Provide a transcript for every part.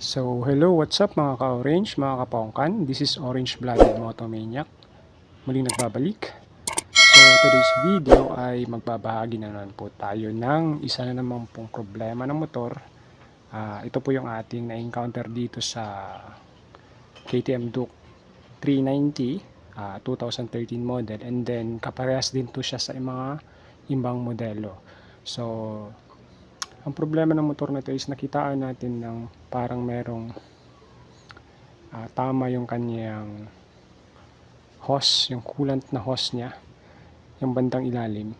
So, hello, what's up mga ka-orange, mga kapongkan? This is Orange Blooded Motomaniac. Muling nagbabalik. So, today's video ay magbabahagi na naman po tayo ng isa na naman pong problema ng motor. Ah, ito po yung ating na-encounter dito sa KTM Duke 390, ah, 2013 model. And then, kaparehas din to siya sa mga ibang modelo. So, ang problema ng motor na ito is nakitaan natin ng parang merong ah, tama yung kanyang hose, yung coolant na hose niya, yung bandang ilalim.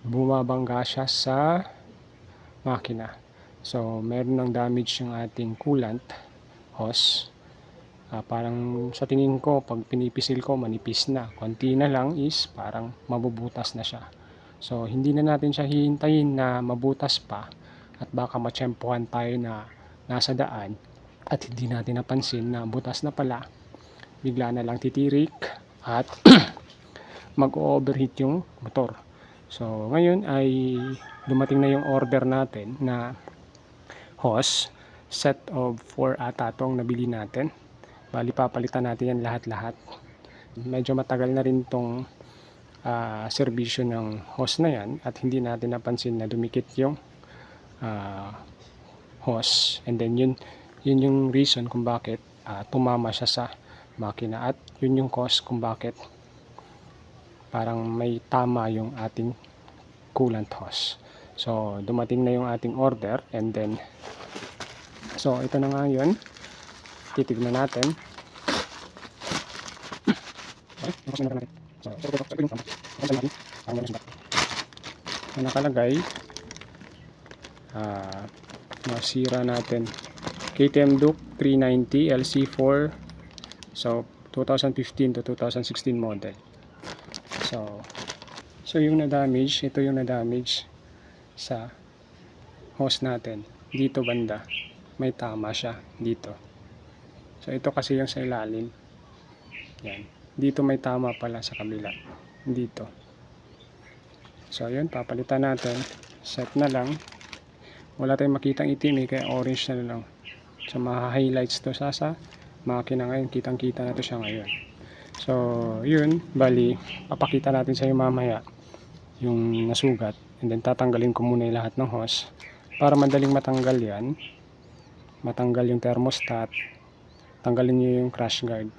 Bumabangga siya sa makina. So, meron ng damage yung ating coolant hose. Ah, parang sa tingin ko, pag pinipisil ko, manipis na. Konti na lang is parang mabubutas na siya. So, hindi na natin siya hihintayin na mabutas pa at baka matsyempohan tayo na nasa daan at hindi natin napansin na butas na pala. Bigla na lang titirik at mag-overheat yung motor. So, ngayon ay dumating na yung order natin na hose. Set of 4 ata itong nabili natin. Bali, papalitan natin yan lahat-lahat. Medyo matagal na rin tong ah, serbisyo ng hose na yan at hindi natin napansin na dumikit yung ah, hose. And then yun yun yung reason kung bakit ah, tumama siya sa makina. At yun yung cause kung bakit parang may tama yung ating coolant hose. So dumating na yung ating order and then so ito na nga yun. Titignan natin. So, ito, ah, masira natin. KTM Duke 390 LC4 so 2015 to 2016 model. So so yung na-damage, ito yung na-damage sa hose natin. Dito banda, may tama siya dito. So ito kasi yung sa ilalim. Yan. Dito may tama pala sa kabila. Dito. So yun, papalitan natin. Set na lang. Wala tayong makitang itim eh, kaya orange na lang. So maha-highlights to sa sa makina ngayon. Kitang-kita na to siya ngayon. So yun, bali, papakita natin sa iyo mamaya yung nasugat. And then tatanggalin ko muna yung lahat ng hose. Para madaling matanggal yan. Matanggal yung thermostat. Tanggalin nyo yung crash guard.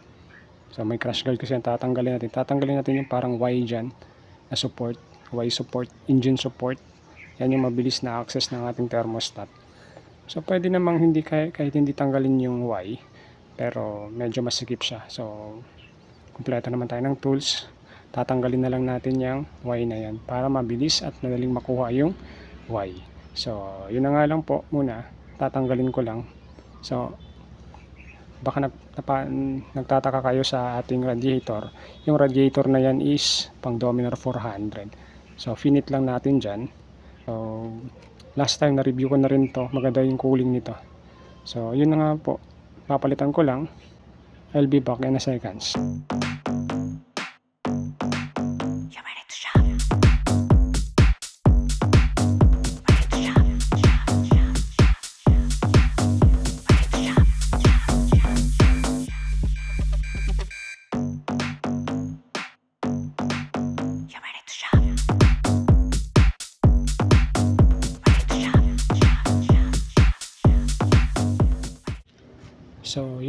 So may crash guard kasi yan tatanggalin natin. Tatanggalin natin yung parang Y dyan na support. Y support, engine support. Yan yung mabilis na access ng ating thermostat. So pwede namang hindi kahit, kahit hindi tanggalin yung Y. Pero medyo masikip siya. So kumpleto naman tayo ng tools. Tatanggalin na lang natin yung Y na yan para mabilis at madaling makuha yung Y. So yun na nga lang po muna. Tatanggalin ko lang. So baka nap, napa, nagtataka kayo sa ating radiator. Yung radiator na yan is pang Dominar 400. So, finit lang natin dyan. So, last time na-review ko na rin to. Maganda yung cooling nito. So, yun na nga po. Papalitan ko lang. I'll be back in a seconds.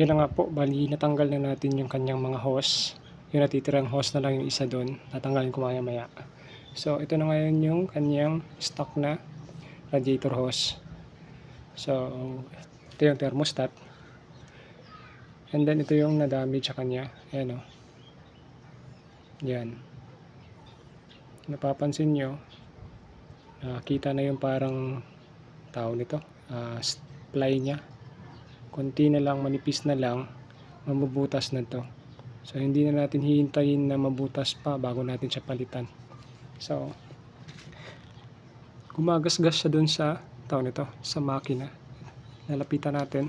Yun na nga po. Bali, natanggal na natin yung kanyang mga hose. Yung natitirang hose na lang yung isa doon. Tatanggalin ko maya maya. So, ito na ngayon yung kanyang stock na radiator hose. So, ito yung thermostat. And then, ito yung na-damage sa kanya. Ayan o. Yan. Napapansin nyo, nakita na yung parang tao nito. ah, ply niya konti na lang, manipis na lang, mabubutas na to. So, hindi na natin hihintayin na mabutas pa bago natin siya palitan. So, gumagasgas siya dun sa tao nito, sa makina. Lalapitan natin.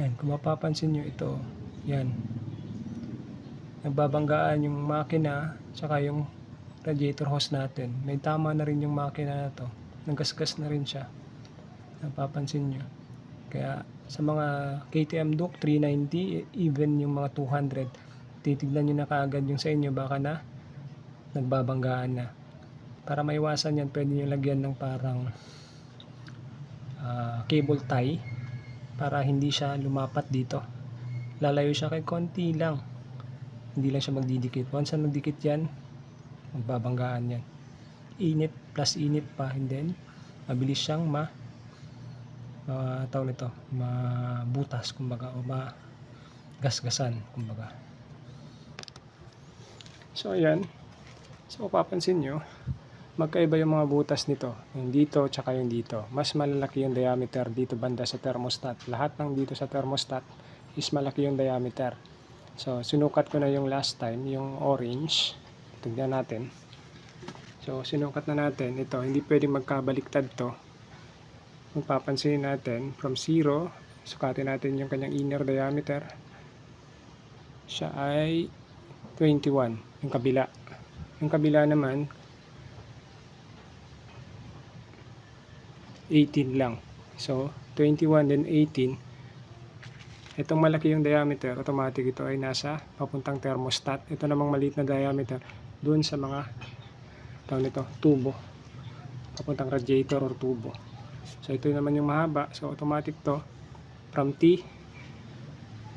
Yan, kung mapapansin nyo ito, yan. Nagbabanggaan yung makina, tsaka yung radiator hose natin. May tama na rin yung makina na to. Nagasgas na rin siya. Napapansin nyo. Kaya sa mga KTM Duke 390, even yung mga 200, titignan nyo na kaagad yung sa inyo baka na nagbabanggaan na. Para maiwasan yan, pwede nyo lagyan ng parang ah, cable tie para hindi siya lumapat dito. Lalayo siya kay konti lang. Hindi lang siya magdidikit. Once na magdikit yan, magbabanggaan yan. Init plus init pa and then mabilis siyang ma ma tawag nito, mabutas kumbaga o ma gasgasan kumbaga. So ayan. So papansin nyo, magkaiba yung mga butas nito. Yung dito tsaka yung dito. Mas malalaki yung diameter dito banda sa thermostat. Lahat ng dito sa thermostat is malaki yung diameter. So sinukat ko na yung last time, yung orange. Tignan natin. So sinukat na natin. Ito, hindi pwedeng magkabaliktad to. Kung papansin natin, from 0, sukatin natin yung kanyang inner diameter. Siya ay 21, yung kabila. Yung kabila naman, 18 lang. So, 21 then 18. Itong malaki yung diameter, automatic ito ay nasa papuntang thermostat. Ito namang maliit na diameter, doon sa mga tawag nito, tubo. Papuntang radiator or tubo. So, ito naman yung mahaba. So, automatic to from T,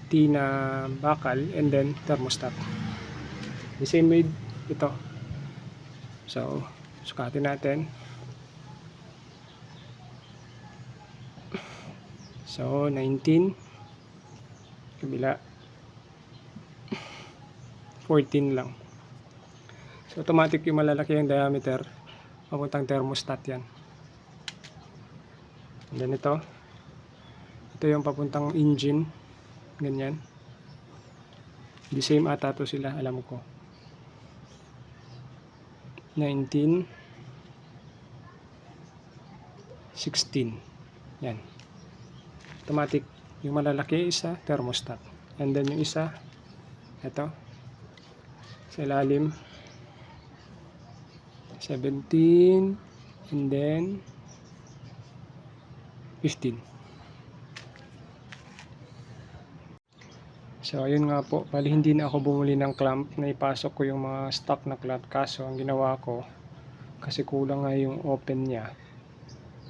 T na bakal, and then thermostat. The same with ito. So, sukatin natin. So, 19. Kabila. 14 lang. So, automatic yung malalaki yung diameter. Papuntang thermostat yan. Then ito. Ito yung papuntang engine. Ganyan. The same ata to sila, alam ko. 19 16 yan automatic yung malalaki isa thermostat and then yung isa ito sa ilalim 17 and then 15 So, ayun nga po. Bali, hindi na ako bumuli ng clamp. Naipasok ko yung mga stock na clamp. Kaso, ang ginawa ko, kasi kulang nga yung open niya.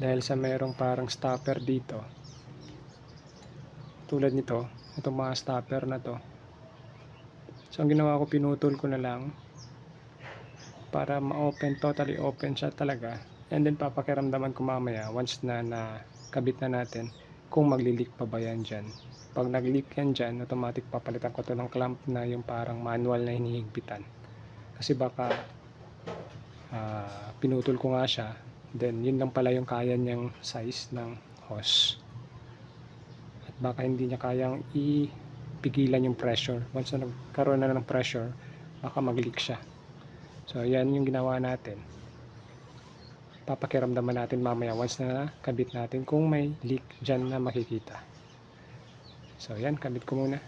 Dahil sa mayroong parang stopper dito. Tulad nito, itong mga stopper na to. So, ang ginawa ko, pinutol ko na lang para ma-open, totally open siya talaga. And then, papakiramdaman ko mamaya once na nakabit na natin kung maglilik pa ba yan dyan. Pag nag-leak yan dyan, automatic papalitan ko to ng clamp na yung parang manual na hinihigpitan. Kasi baka ah, pinutol ko nga siya, then yun lang pala yung kaya niyang size ng hose. At baka hindi niya kayang ipigilan yung pressure. Once na nagkaroon na ng pressure, baka mag-leak siya. So, yan yung ginawa natin. Papakiramdaman natin mamaya once na kabit natin kung may leak dyan na makikita. So, yan, kabit ko muna.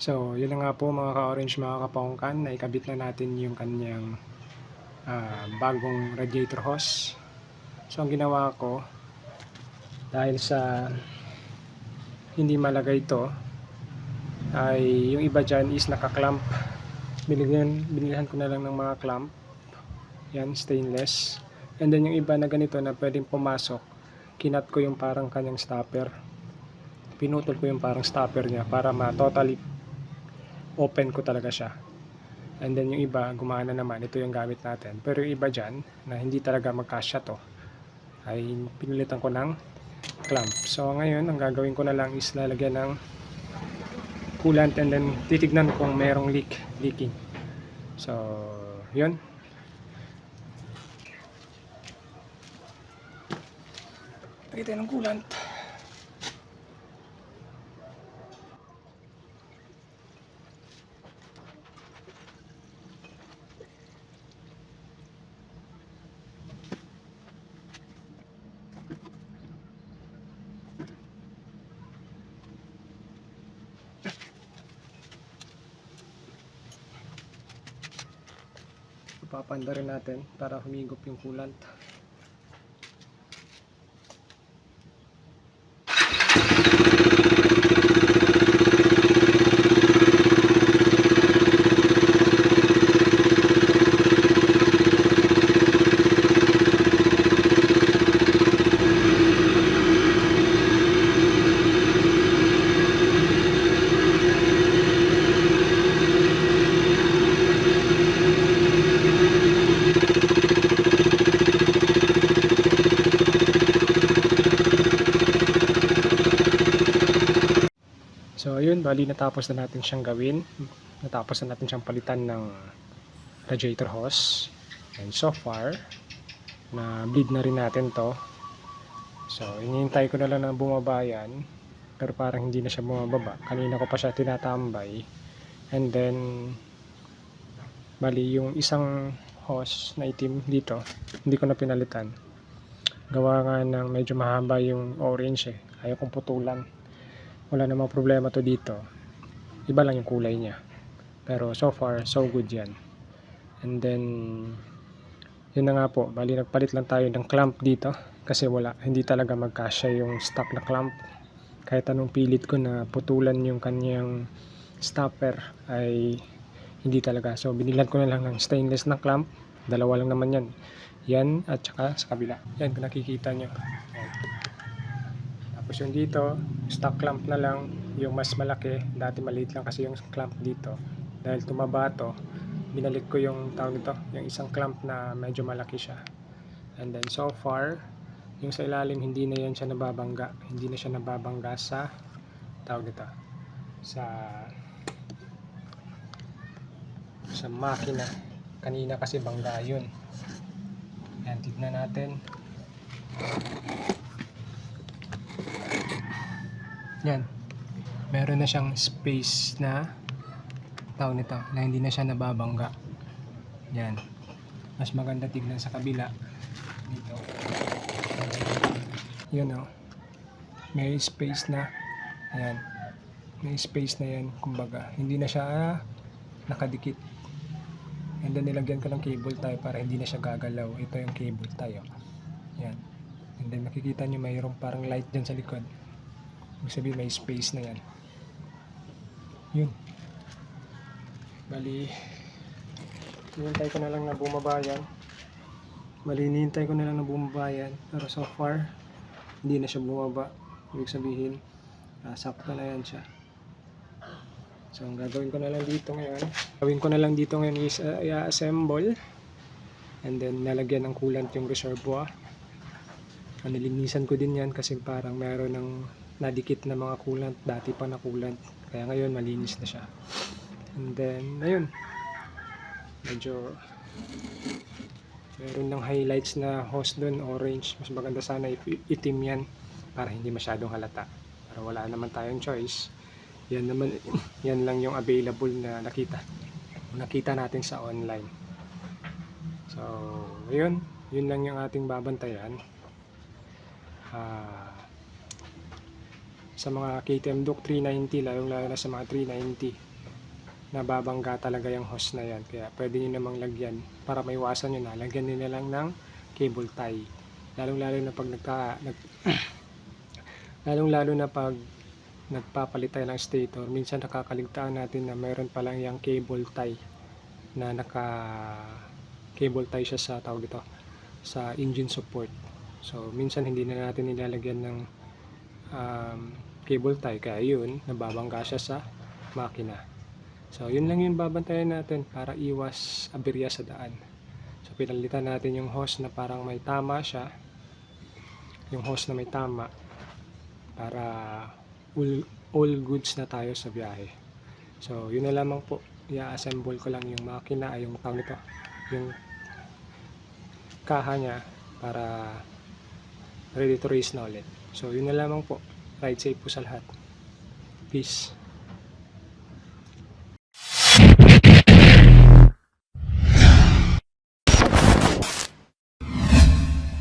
So, yun na nga po mga ka-orange mga kapongkan, na ikabit na natin yung kanyang ah, bagong radiator hose. So, ang ginawa ko, dahil sa hindi malagay ito, ay yung iba dyan is nakaklamp. Binigyan, binilhan ko na lang ng mga clamp. Yan, stainless. And then yung iba na ganito na pwedeng pumasok, kinat ko yung parang kanyang stopper. Pinutol ko yung parang stopper niya para ma-totally open ko talaga siya. And then yung iba, gumana naman. Ito yung gamit natin. Pero yung iba dyan, na hindi talaga magkasya to, ay pinilitan ko ng clamp. So ngayon, ang gagawin ko na lang is lalagyan ng coolant and then titignan kung merong leak, leaking. So, yun. Tayo ng coolant. Papanda rin natin para humigop yung coolant. So ayun, bali natapos na natin siyang gawin. Natapos na natin siyang palitan ng radiator hose. And so far, na bleed na rin natin to. So inihintay ko na lang na bumaba yan. Pero parang hindi na siya bumababa. Kanina ko pa siya tinatambay. And then, bali yung isang hose na itim dito, hindi ko na pinalitan. Gawa nga ng medyo mahaba yung orange eh. Ayaw kong putulan wala namang problema to dito. Iba lang yung kulay niya. Pero so far so good yan. And then yun na nga po. Bali nagpalit lang tayo ng clamp dito kasi wala hindi talaga magkasya yung stock na clamp. Kahit anong pilit ko na putulan yung kanyang stopper ay hindi talaga. So binilan ko na lang ng stainless na clamp. Dalawa lang naman yan. Yan at saka sa kabila. Yan kung nakikita nyo tapos yung dito, stock clamp na lang, yung mas malaki. Dati maliit lang kasi yung clamp dito. Dahil tumaba to, binalik ko yung tawag nito, yung isang clamp na medyo malaki siya. And then so far, yung sa ilalim hindi na yan siya nababangga. Hindi na siya nababangga sa tawag nito, sa sa makina. Kanina kasi bangga yun. Yan, tignan natin. Yan. Meron na siyang space na tao nito na hindi na siya nababangga. Yan. Mas maganda tignan sa kabila. Dito. Yun o. May space na. Ayan. May space na yan. Kumbaga. Hindi na siya ah, nakadikit. And then nilagyan ko ng cable tie para hindi na siya gagalaw. Ito yung cable tie. Oh. Yan. And then makikita nyo mayroong parang light dyan sa likod. Ibig sabihin may space na yan. Yun. Bali, hinintay ko na lang na bumaba yan. Bali, hinintay ko na lang na bumaba yan. Pero so far, hindi na siya bumaba. Ibig sabihin, ah, sakto na yan siya. So, ang gagawin ko na lang dito ngayon, gawin ko na lang dito ngayon is uh, i-assemble and then nalagyan ng coolant yung reservoir. Nilinisan ko din yan kasi parang meron ng nadikit na mga coolant, dati pa na coolant. Kaya ngayon malinis na siya. And then, ayun. Medyo meron ng highlights na hose doon, orange. Mas maganda sana itim yan para hindi masyadong halata. Pero wala naman tayong choice. Yan naman, yan lang yung available na nakita. Nakita natin sa online. So, ayun. Yun lang yung ating babantayan. Ah, sa mga KTM Duke 390 lalong lalo na sa mga 390 nababangga talaga yung hose na yan. Kaya pwede nyo namang lagyan para maiwasan nyo na. Lagyan nyo na lang ng cable tie. Lalong lalo na pag nagka nag, lalong lalo na pag nagpapalit tayo ng stator minsan nakakaligtaan natin na meron palang yung cable tie na naka cable tie siya sa tawag ito sa engine support. So minsan hindi na natin nilalagyan ng um, cable tie kaya yun nababangga siya sa makina so yun lang yung babantayan natin para iwas aberya sa daan so pinalitan natin yung hose na parang may tama siya yung hose na may tama para all, all goods na tayo sa biyahe. So, yun na lamang po. I-assemble ko lang yung makina, ay yung tawag nito, yung kaha niya para ready to race na ulit. So, yun na lamang po. Ride safe po sa lahat. Peace.